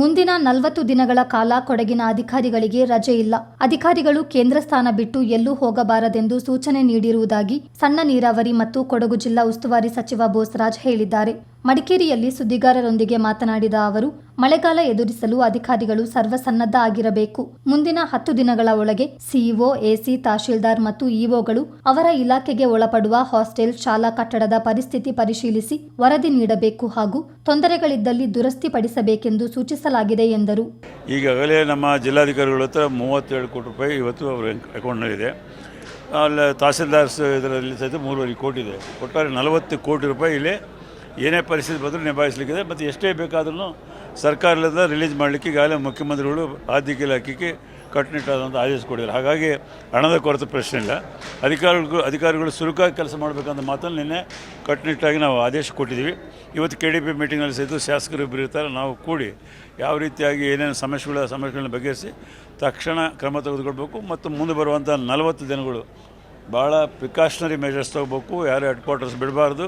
ಮುಂದಿನ ನಲವತ್ತು ದಿನಗಳ ಕಾಲ ಕೊಡಗಿನ ಅಧಿಕಾರಿಗಳಿಗೆ ರಜೆ ಇಲ್ಲ. ಅಧಿಕಾರಿಗಳು ಕೇಂದ್ರ ಸ್ಥಾನ ಬಿಟ್ಟು ಎಲ್ಲೂ ಹೋಗಬಾರದೆಂದು ಸೂಚನೆ ನೀಡಿರುವುದಾಗಿ ಸಣ್ಣ ನೀರಾವರಿ ಮತ್ತು ಕೊಡಗು ಜಿಲ್ಲಾ ಉಸ್ತುವಾರಿ ಸಚಿವ ಬೋಸರಾಜ್ ಹೇಳಿದ್ದಾರೆ. ಮಡಿಕೇರಿಯಲ್ಲಿ ಸುದ್ದಿಗಾರರೊಂದಿಗೆ ಮಾತನಾಡಿದ ಅವರು, ಮಳೆಗಾಲ ಎದುರಿಸಲು ಅಧಿಕಾರಿಗಳು ಸರ್ವಸನ್ನದ್ಧ ಆಗಿರಬೇಕು. ಮುಂದಿನ ಹತ್ತು ದಿನಗಳ ಒಳಗೆ ಸಿಇಒ ಎಸಿ ತಹಶೀಲ್ದಾರ್ ಮತ್ತು ಇಒಗಳು ಅವರ ಇಲಾಖೆಗೆ ಒಳಪಡುವ ಹಾಸ್ಟೆಲ್, ಶಾಲಾ ಕಟ್ಟಡದ ಪರಿಸ್ಥಿತಿ ಪರಿಶೀಲಿಸಿ ವರದಿ ನೀಡಬೇಕು ಹಾಗೂ ತೊಂದರೆಗಳಿದ್ದಲ್ಲಿ ದುರಸ್ತಿಪಡಿಸಬೇಕೆಂದು ಸೂಚಿಸಲಾಗಿದೆ ಎಂದರು. ಈಗಾಗಲೇ ನಮ್ಮ ಜಿಲ್ಲಾಧಿಕಾರಿಗಳ ಹತ್ರ ಮೂವತ್ತೇಳು ಕೋಟಿ ರೂಪಾಯಿ ಇವತ್ತು ಅವರ ಅಕೌಂಟ್ನಲ್ಲಿದೆ ಅಲ್ಲಿ ತಹಸೀಲ್ದಾರ್ಸ್ ಇದರಲ್ಲಿ ಸಹಿತ ಮೂರುವರೆ ಕೋಟಿ ಇದೆ. ಒಟ್ಟಾರೆ ನಲವತ್ತು ಕೋಟಿ ರೂಪಾಯಿ ಇಲ್ಲಿ ಏನೇ ಪರಿಸ್ಥಿತಿ ಬಂದರೂ ನಿಭಾಯಿಸಲಿಕ್ಕಿದೆ. ಮತ್ತು ಎಷ್ಟೇ ಬೇಕಾದ್ರೂ ಸರ್ಕಾರದಿಂದ ರಿಲೀಸ್ ಮಾಡಲಿಕ್ಕೆ ಈಗಾಗಲೇ ಮುಖ್ಯಮಂತ್ರಿಗಳು ಆರ್ಥಿಕ ಇಲಾಖೆಗೆ ಕಟ್ಟುನಿಟ್ಟಾದಂಥ ಆದೇಶ ಕೊಟ್ಟಿದ್ದಾರೆ. ಹಾಗಾಗಿ ಹಣದ ಕೊರತೆ ಪ್ರಶ್ನೆ ಇಲ್ಲ. ಅಧಿಕಾರಿಗಳು ಅಧಿಕಾರಿಗಳು ಸುರುಕಾಗಿ ಕೆಲಸ ಮಾಡಬೇಕಂತ ಮಾತನ್ನು ನಿನ್ನೆ ಕಟ್ಟುನಿಟ್ಟಾಗಿ ನಾವು ಆದೇಶ ಕೊಟ್ಟಿದ್ದೀವಿ. ಇವತ್ತು ಕೆ ಡಿ ಪಿ ಮೀಟಿಂಗಲ್ಲಿ ಸಹಿತ ಶಾಸಕರು ಇಬ್ಬರು ಇರ್ತಾರೆ. ನಾವು ಕೂಡಿ ಯಾವ ರೀತಿಯಾಗಿ ಏನೇನು ಸಮಸ್ಯೆಗಳ ಸಮಸ್ಯೆಗಳನ್ನ ಬಗೆಹರಿಸಿ ತಕ್ಷಣ ಕ್ರಮ ತೆಗೆದುಕೊಳ್ಬೇಕು. ಮತ್ತು ಮುಂದೆ ಬರುವಂಥ ನಲವತ್ತು ದಿನಗಳು ಭಾಳ ಪ್ರಿಕಾಷನರಿ ಮೆಷರ್ಸ್ ತೊಗೋಬೇಕು, ಯಾರು ಹೆಡ್ ಕ್ವಾರ್ಟರ್ಸ್ ಬಿಡಬಾರ್ದು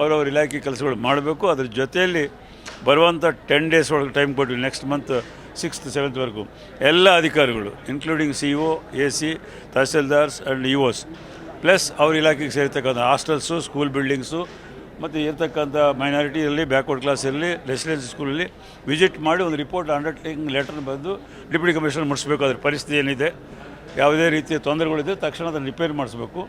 ಅವ್ರವ್ರ ಇಲಾಖೆ ಕೆಲಸಗಳು ಮಾಡಬೇಕು. ಅದ್ರ ಜೊತೆಯಲ್ಲಿ ಬರುವಂಥ ಟೆನ್ ಡೇಸ್ ಒಳಗೆ ಟೈಮ್ ಕೊಟ್ಟಿವಿ ನೆಕ್ಸ್ಟ್ ಮಂತ್ ಸಿಕ್ಸ್ತ್ ಸೆವೆಂತ್ವರೆಗೂ ಎಲ್ಲ ಅಧಿಕಾರಿಗಳು including C O A C tahsildars and E Os plus ಅವ್ರ ಇಲಾಖೆಗೆ ಸೇರಿರ್ತಕ್ಕಂಥ ಹಾಸ್ಟೆಲ್ಸು ಸ್ಕೂಲ್ ಬಿಲ್ಡಿಂಗ್ಸು ಮತ್ತು ಇರ್ತಕ್ಕಂಥ ಮೈನಾರಿಟಿ ಇರಲಿ ಬ್ಯಾಕ್ವರ್ಡ್ ಕ್ಲಾಸ್ ಇರಲಿ ರೆಸಿಡೆನ್ಸಿ ಸ್ಕೂಲಲ್ಲಿ ವಿಸಿಟ್ ಮಾಡಿ ಒಂದು ರಿಪೋರ್ಟ್ ಅಂಡರ್ಟೇಕಿಂಗ್ ಲೆಟರ್ ಬಂದು ಡಿಪ್ಯೂಟಿ ಕಮಿಷನರ್ ಮುಡಿಸ್ಬೇಕು ಅದ್ರ ಪರಿಸ್ಥಿತಿ ಏನಿದೆ? ಯಾವುದೇ ರೀತಿಯ ತೊಂದರೆಗಳಿದ್ದರೆ ತಕ್ಷಣ ಅದನ್ನು ರಿಪೇರಿ ಮಾಡಿಸ್ಬೇಕು.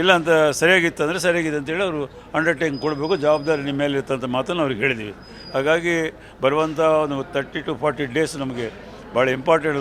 ಇಲ್ಲ ಅಂತ ಸರಿಯಾಗಿತ್ತು ಅಂದರೆ ಸರಿಯಾಗಿದೆ ಅಂತೇಳಿ ಅವರು ಅಂಡರ್ಟೇಕಿಂಗ್ ಕೊಡಬೇಕು, ಜವಾಬ್ದಾರಿ ನಿಮ್ಮ ಮೇಲೆ ಇರ್ತಂಥ ಮಾತನ್ನು ಅವ್ರಿಗೆ ಹೇಳಿದ್ವಿ. ಹಾಗಾಗಿ ಬರುವಂಥ ಒಂದು ತರ್ಟಿ ಟು ಫಾರ್ಟಿ ಡೇಸ್ ನಮಗೆ ಭಾಳ ಇಂಪಾರ್ಟೆಂಟ್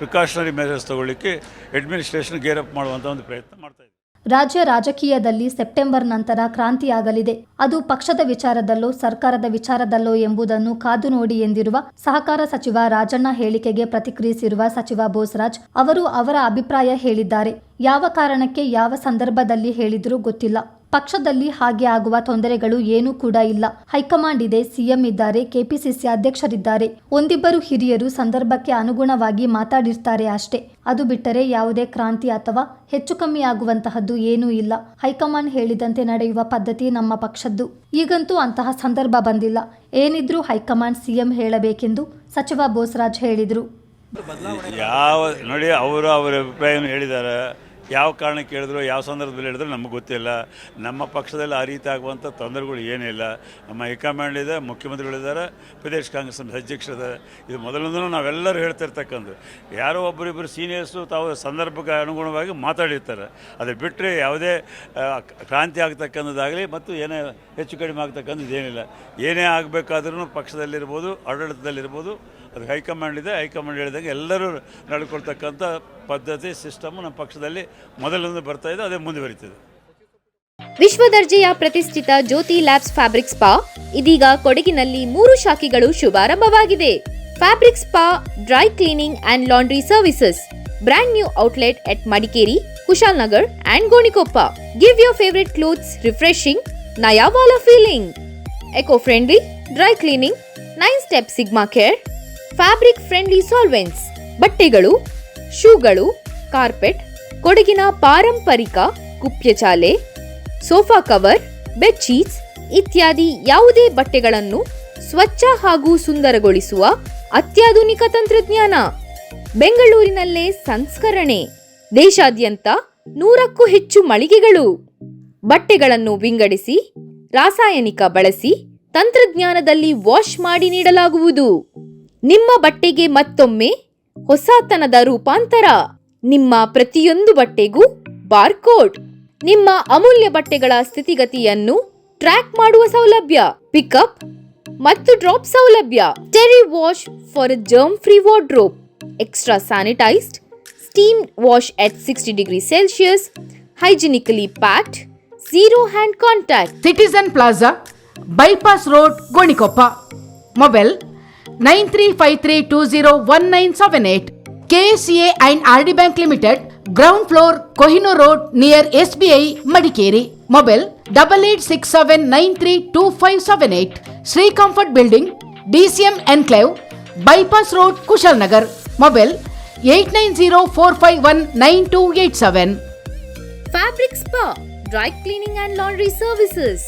ಪ್ರಿಕಾಷನರಿ ಮೆಷರ್ಸ್ ತೊಗೊಳ್ಳಿಕ್ಕೆ ಅಡ್ಮಿನಿಸ್ಟ್ರೇಷನ್ ಗೇರ್ ಅಪ್ ಮಾಡುವಂಥ ಒಂದು ಪ್ರಯತ್ನ ಮಾಡ್ತಾ ಇದ್ದೀವಿ. ರಾಜ್ಯ ರಾಜಕೀಯದಲ್ಲಿ ಸೆಪ್ಟೆಂಬರ್ ನಂತರ ಕ್ರಾಂತಿಯಾಗಲಿದೆ. ಅದು ಪಕ್ಷದ ವಿಚಾರದಲ್ಲೋ, ಸರ್ಕಾರದ ವಿಚಾರದಲ್ಲೋ ಎಂಬುದನ್ನು ಕಾದು ನೋಡಿ ಎಂದಿರುವ ಸಹಕಾರ ಸಚಿವ ರಾಜಣ್ಣ ಹೇಳಿಕೆಗೆ ಪ್ರತಿಕ್ರಿಯಿಸಿರುವ ಸಚಿವ ಬೋಸರಾಜ್, ಅವರು ಅವರ ಅಭಿಪ್ರಾಯ ಹೇಳಿದ್ದಾರೆ. ಯಾವ ಕಾರಣಕ್ಕೆ ಯಾವ ಸಂದರ್ಭದಲ್ಲಿ ಹೇಳಿದರೂ ಗೊತ್ತಿಲ್ಲ. ಪಕ್ಷದಲ್ಲಿ ಹಾಗೆ ಆಗುವ ತೊಂದರೆಗಳು ಏನೂ ಕೂಡ ಇಲ್ಲ. ಹೈಕಮಾಂಡ್ ಇದೆ, ಸಿಎಂ ಇದ್ದಾರೆ, ಕೆಪಿಸಿಸಿ ಅಧ್ಯಕ್ಷರಿದ್ದಾರೆ. ಒಂದಿಬ್ಬರು ಹಿರಿಯರು ಸಂದರ್ಭಕ್ಕೆ ಅನುಗುಣವಾಗಿ ಮಾತಾಡಿರ್ತಾರೆ ಅಷ್ಟೇ. ಅದು ಬಿಟ್ಟರೆ ಯಾವುದೇ ಕ್ರಾಂತಿ ಅಥವಾ ಹೆಚ್ಚು ಕಮ್ಮಿ ಆಗುವಂತಹದ್ದು ಏನೂ ಇಲ್ಲ. ಹೈಕಮಾಂಡ್ ಹೇಳಿದಂತೆ ನಡೆಯುವ ಪದ್ಧತಿ ನಮ್ಮ ಪಕ್ಷದ್ದು. ಈಗಂತೂ ಅಂತಹ ಸಂದರ್ಭ ಬಂದಿಲ್ಲ. ಏನಿದ್ರೂ ಹೈಕಮಾಂಡ್ ಸಿಎಂ ಹೇಳಬೇಕೆಂದು ಸಚಿವ ಬೋಸರಾಜ್ ಹೇಳಿದರು. ಯಾವ, ನೋಡಿ, ಅವರು ಅವರ ಹೇಳಿದ್ದಾರೆ. ಯಾವ ಕಾರಣಕ್ಕೆ ಹೇಳಿದ್ರು, ಯಾವ ಸಂದರ್ಭದಲ್ಲಿ ಹೇಳಿದ್ರು ನಮಗೆ ಗೊತ್ತಿಲ್ಲ. ನಮ್ಮ ಪಕ್ಷದಲ್ಲಿ ಆ ರೀತಿ ಆಗುವಂಥ ತೊಂದರೆಗಳು ಏನಿಲ್ಲ. ನಮ್ಮ ಹೈಕಮಾಂಡ್ ಇದೆ, ಮುಖ್ಯಮಂತ್ರಿಗಳಿದ್ದಾರೆ, ಪ್ರದೇಶ ಕಾಂಗ್ರೆಸ್ ಅಧ್ಯಕ್ಷರಿದ್ದಾರೆ. ಇದು ಮೊದಲಿಂದನೂ ನಾವೆಲ್ಲರೂ ಹೇಳ್ತಿರ್ತಕ್ಕಂಥ ಯಾರೋ ಒಬ್ಬರಿಬ್ಬರು ಸೀನಿಯರ್ಸು ತಾವು ಸಂದರ್ಭಕ್ಕೆ ಅನುಗುಣವಾಗಿ ಮಾತಾಡಿರ್ತಾರೆ. ಅದು ಬಿಟ್ಟರೆ ಯಾವುದೇ ಕ್ರಾಂತಿ ಆಗ್ತಕ್ಕಂಥದ್ದಾಗಲಿ ಮತ್ತು ಏನೇ ಹೆಚ್ಚು ಕಡಿಮೆ ಆಗ್ತಕ್ಕಂಥದ್ದು ಏನಿಲ್ಲ. ಏನೇ ಆಗಬೇಕಾದ್ರೂ ಪಕ್ಷದಲ್ಲಿರ್ಬೋದು, ಆಡಳಿತದಲ್ಲಿರ್ಬೋದು ಅದು ಹೈಕಮಾಂಡ್ ಇದೆ, ಹೈಕಮಾಂಡ್ ಹೇಳಿದಾಗ ಎಲ್ಲರೂ ನಡ್ಕೊಳ್ತಕ್ಕಂಥ ಪದ್ಧತಿ, ಸಿಸ್ಟಮ್ ನಮ್ಮ ಪಕ್ಷದಲ್ಲಿ ಮೊದಲಿಂದ ಬರ್ತಾ ಇದೆ, ಅದೇ ಮುಂದುವರಿತಿದೆ. ವಿಶ್ವ ದರ್ಜೆಯ ಪ್ರತಿಷ್ಠಿತ ಜ್ಯೋತಿ ಲ್ಯಾಬ್ಸ್ ಫ್ಯಾಬ್ರಿಕ್ ಸ್ಪಾ, ಇದೀಗ ಕೊಡಗಿನಲ್ಲಿ ಮೂರು ಶಾಖೆಗಳು ಶುಭಾರಂಭವಾಗಿದೆ. Fabric spa, dry cleaning and laundry services, brand new outlet at Madikeri, Kushal Nagar and Gonikoppa. Give your favourite clothes refreshing ನಯಾವಾಲ feeling eco friendly dry cleaning nine step sigma care fabric friendly solvents. ಬಟ್ಟೆಗಳು, ಶೂಗಳು, carpet, ಕೊಡಗಿನ ಪಾರಂಪರಿಕ ಕುಪ್ಯಚಾಲೆ sofa cover bedsheets ಇತ್ಯಾದಿ ಯಾವುದೇ ಬಟ್ಟೆಗಳನ್ನು ಸ್ವಚ್ಛ ಹಾಗೂ ಸುಂದರಗೊಳಿಸುವ ಅತ್ಯಾಧುನಿಕ ತಂತ್ರಜ್ಞಾನ. ಬೆಂಗಳೂರಿನಲ್ಲೇ ಸಂಸ್ಕರಣೆ. ದೇಶಾದ್ಯಂತ ನೂರಕ್ಕೂ ಹೆಚ್ಚು ಮಳಿಗೆಗಳು. ಬಟ್ಟೆಗಳನ್ನು ವಿಂಗಡಿಸಿ, ರಾಸಾಯನಿಕ ಬಳಸಿ, ತಂತ್ರಜ್ಞಾನದಲ್ಲಿ ವಾಶ್ ಮಾಡಿ ನೀಡಲಾಗುವುದು. ನಿಮ್ಮ ಬಟ್ಟೆಗೆ ಮತ್ತೊಮ್ಮೆ ಹೊಸತನದ ರೂಪಾಂತರ. ನಿಮ್ಮ ಪ್ರತಿಯೊಂದು ಬಟ್ಟೆಗೂ ಬಾರ್ಕೋಡ್. ನಿಮ್ಮ ಅಮೂಲ್ಯ ಬಟ್ಟೆಗಳ ಸ್ಥಿತಿಗತಿಯನ್ನು ಟ್ರ್ಯಾಕ್ ಮಾಡುವ ಸೌಲಭ್ಯ. ಪಿಕಪ್ ಮತ್ತು ಡ್ರಾಪ್ ಸೌಲಭ್ಯ. TERI wash for germ free wardrobe extra sanitised, steam wash at sixty degree Celsius hygienically packed, zero hand contact. Citizen Plaza, bypass road, Gonikoppa. Mobile nine three five three two zero one nine seven eight KSCA and R D bank limited ground floor Kohinoor road near S B I Madikeri mobile double eight six seven nine three two five seven eight Shri comfort building DCM enclave bypass road Kushalnagar mobile eight nine zero four five one nine two eight seven fabric spa dry cleaning and laundry services